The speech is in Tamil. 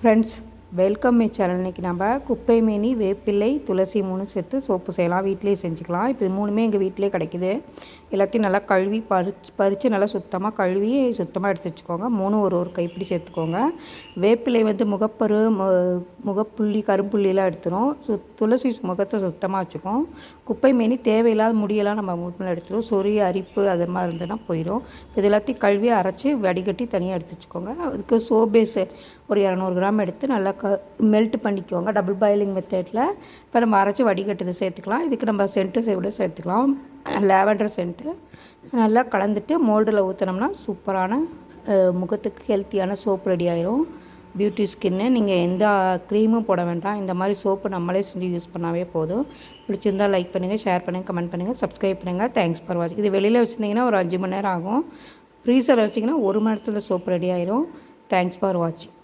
friends. வெல்கம் மை சேனல் இன்றைக்கி நம்ம குப்பை மேனி வேப்பிலை துளசி மூணு சேர்த்து சோப்பு செய்யலாம். வீட்டிலேயே செஞ்சுக்கலாம். இப்போ இது மூணுமே எங்கள் வீட்டிலே கிடைக்குது. எல்லாத்தையும் நல்லா கழுவி பறிச்சு பறித்து நல்லா சுத்தமாக கழுவி சுத்தமாக எடுத்து வச்சுக்கோங்க. மூணு ஒரு ஒரு கைப்பிடி சேர்த்துக்கோங்க. வேப்பிலை வந்து முகப்பரு மு முகப்புள்ளி கரும்புள்ளிலாம் எடுத்துரும். சு துளசி முகத்தை சுத்தமாக வச்சுக்கும். குப்பை மேனி தேவையில்லாத முடியெல்லாம் நம்ம மூட்டில் எடுத்துரும். சொறி அரிப்பு அது மாதிரி இருந்ததுன்னா போயிடும் இது எல்லாத்தையும் கழுவி அரைச்சி வடிகட்டி தனியாக எடுத்து வச்சுக்கோங்க. அதுக்கு சோபேஸு ஒரு இரநூறு கிராம் எடுத்து நல்லா க மெல்ட் பண்ணிக்கோங்க டபுள் பாயிலிங் மெத்தேடில் இப்போ நம்ம அரைச்சி வடிகட்டுது சேர்த்துக்கலாம். இதுக்கு நம்ம சென்ட்டு கூட சேர்த்துக்கலாம். லேவண்டர் சென்ட்டு நல்லா கலந்துட்டு மோல்டில் ஊற்றினோம்னா சூப்பரான முகத்துக்கு ஹெல்த்தியான சோப் ரெடி ஆயிரும். பியூட்டி ஸ்கின்னு நீங்கள் எந்த க்ரீமும் போட வேண்டாம். இந்த மாதிரி சோப்பு நம்மளே செஞ்சு யூஸ் பண்ணாவே போதும். பிடிச்சிருந்தா லைக் பண்ணுங்கள் ஷேர் பண்ணுங்கள் கமெண்ட் பண்ணுங்கள் சப்ஸ்கிரைப் பண்ணுங்கள் தேங்க்ஸ் ஃபார் வாட்சிங் இது வெளியில் வச்சுருந்தீங்கன்னா ஒரு அஞ்சு மணி நேரம் ஆகும். ஃப்ரீசர் வச்சிங்கன்னா ஒரு மணி நேரத்தில் சோப் ரெடி ஆயிரும். தேங்க்ஸ் ஃபார் வாட்சிங்